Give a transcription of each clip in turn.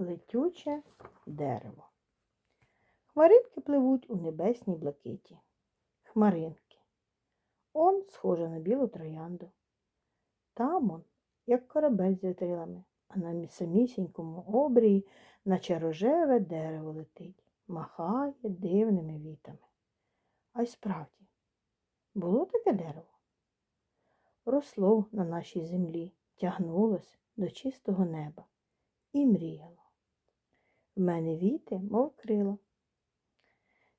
Летюче дерево. Хмаринки пливуть у небесній блакиті. Хмаринки. Он схожа на білу троянду. Там он, як корабель з вітрилами, а на самісінькому обрії, наче рожеве дерево летить, махає дивними вітами. А й справді, було таке дерево? Росло на нашій землі, тягнулось до чистого неба і мріяло. В мене віти, мов крила.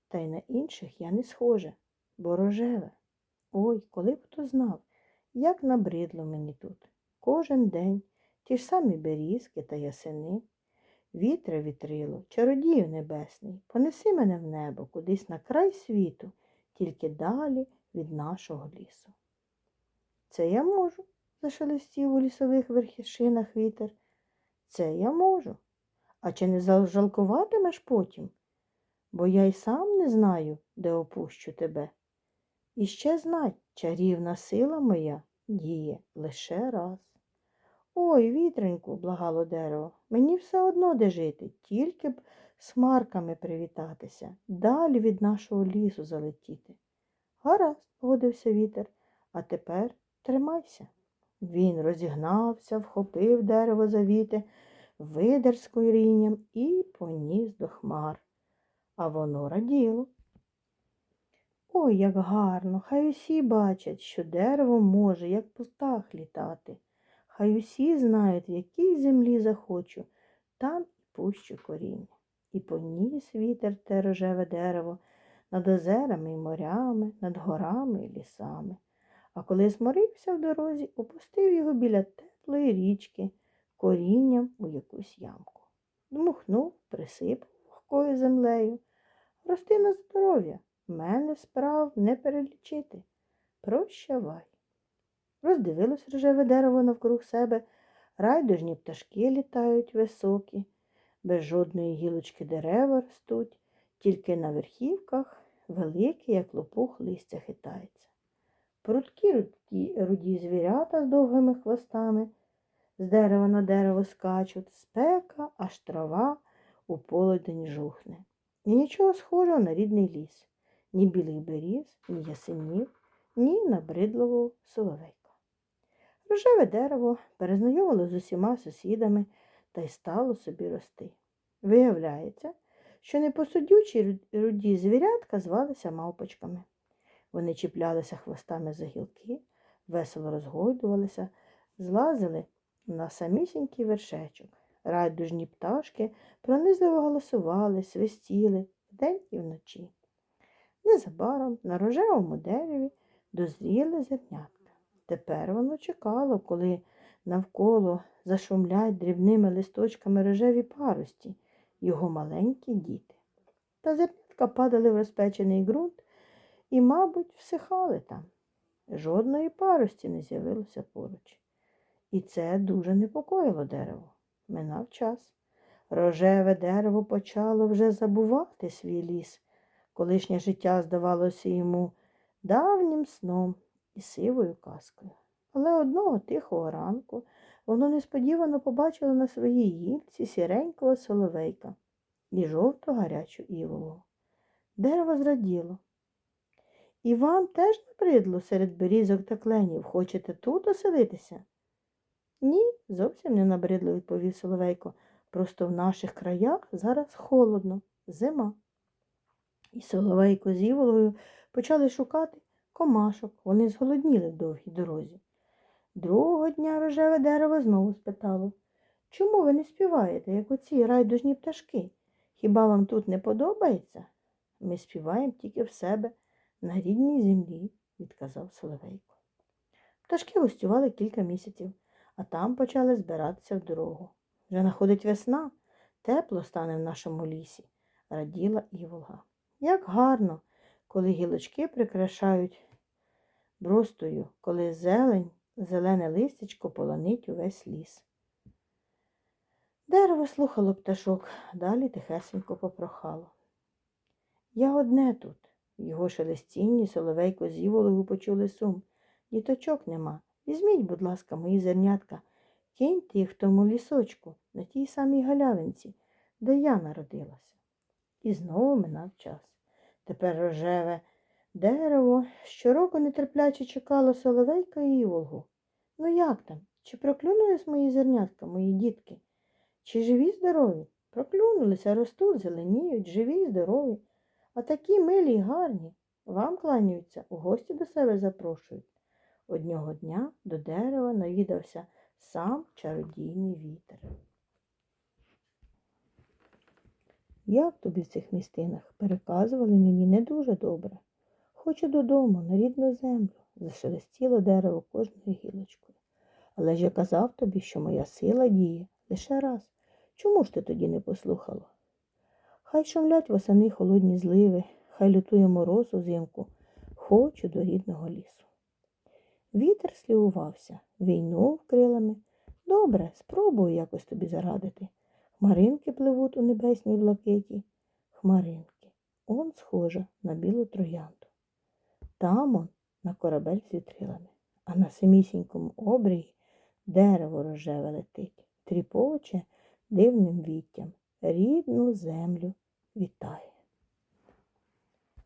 Та й на інших я не схожа, бо рожеве. Ой, коли б хто знав, як набридло мені тут. Кожен день ті ж самі берізки та ясени. Вітре вітрило, чародію небесний, понеси мене в небо кудись на край світу, тільки далі від нашого лісу. Це я можу, зашелестів у лісових верхішинах вітер. Це я можу. А чи не зажалкуватимеш потім? Бо я й сам не знаю, де опущу тебе. І ще знай, чарівна сила моя діє лише раз. Ой, вітреньку, благало дерево, мені все одно де жити, тільки б з хмарками привітатися, далі від нашого лісу залетіти. Гаразд, погодився вітер, а тепер тримайся. Він розігнався, вхопив дерево за віти, видер з корінням і поніс до хмар. А воно раділо. Ой, як гарно, хай усі бачать, що дерево може, як птах літати. Хай усі знають, в якій землі захочу, там і пущу коріння. І поніс вітер те рожеве дерево над озерами і морями, над горами і лісами. А коли зморився в дорозі, опустив його біля теплої річки корінням у якусь ямку. Дмухнув, присипав вогкою землею. Рости на здоров'я, мене справ не перелічити. Прощавай. Роздивилось рожеве дерево навкруг себе, райдужні пташки літають високі, без жодної гілочки дерева ростуть, тільки на верхівках велике, як лопух, листя хитається. Прудкі руді звірята з довгими хвостами, з дерева на дерево скачуть, спека, аж трава у полудень жухне. І нічого схожого на рідний ліс, ні білих беріз, ні ясенів, ні набридливого соловейка. Рожеве дерево перезнайомило з усіма сусідами та й стало собі рости. Виявляється, що непосудючі руді звірятка звалися мавпочками. Вони чіплялися хвостами за гілки, весело розгойдувалися, злазили на самісінький вершечок. Райдужні пташки пронизливо голосували, свистіли вдень і вночі. Незабаром на рожевому дереві дозріли зернятка. Тепер воно чекало, коли навколо зашумлять дрібними листочками рожеві парості, його маленькі діти. Та зернятка падали в розпечений ґрунт і, мабуть, всихали там. Жодної парості не з'явилося поруч. І це дуже непокоїло дерево. Минав час. Рожеве дерево почало вже забувати свій ліс. Колишнє життя здавалося йому давнім сном і сивою казкою. Але одного тихого ранку воно несподівано побачило на своїй гілці сіренького соловейка і жовту гарячу іволу. Дерево зраділо. І вам теж набридло серед берізок та кленів. Хочете тут оселитися? Ні, зовсім не набридло, відповів Соловейко. Просто в наших краях зараз холодно, зима. І Соловейко з Іволою почали шукати комашок. Вони зголодніли в довгій дорозі. Другого дня рожеве дерево знову спитало Чому ви не співаєте, як оці райдужні пташки? Хіба вам тут не подобається? Ми співаємо тільки в себе на рідній землі, відказав Соловейко. Пташки гостювали кілька місяців, а там почали збиратися в дорогу. Вже находить весна, тепло стане в нашому лісі, раділа Іволга. Як гарно, коли гілочки прикрашають бростою, коли зелень, зелене листячко полонить увесь ліс. Дерево слухало пташок, далі тихесенько попрохало. Я одне тут. Його шелестінні соловейко з іволою почули сум. Діточок нема. Візьміть, будь ласка, мої зернятка, Киньте їх в тому лісочку, на тій самій галявинці, де я народилася. І знову минав час. Тепер рожеве дерево щороку нетерпляче чекало соловейка і іволгу. Ну як там? Чи проклюнулись мої зернятка, мої дітки? Чи живі здорові? Проклюнулися, ростуть, зеленіють, живі й здорові. А такі милі й гарні. Вам кланяються, у гості до себе запрошують. Одного дня до дерева навідався сам чародійний вітер. Як тобі в цих містинах? Переказували мені не дуже добре. Хочу додому, на рідну землю, зашелестіло дерево кожною гілочкою. Але ж я казав тобі, що моя сила діє лише раз. Чому ж ти тоді не послухала? Хай шумлять восени холодні зливи, хай лютує мороз узимку. Хочу до рідного лісу. Вітер слівувався, війнув крилами. Добре, спробую якось тобі зарадити. Хмаринки пливуть у небесній блакиті. Хмаринки. Он схожа на білу троянду. Там он на корабель з вітрилами, а на самісінькому обрії дерево рожеве летить, тріпоче дивним віттям, рідну землю вітає.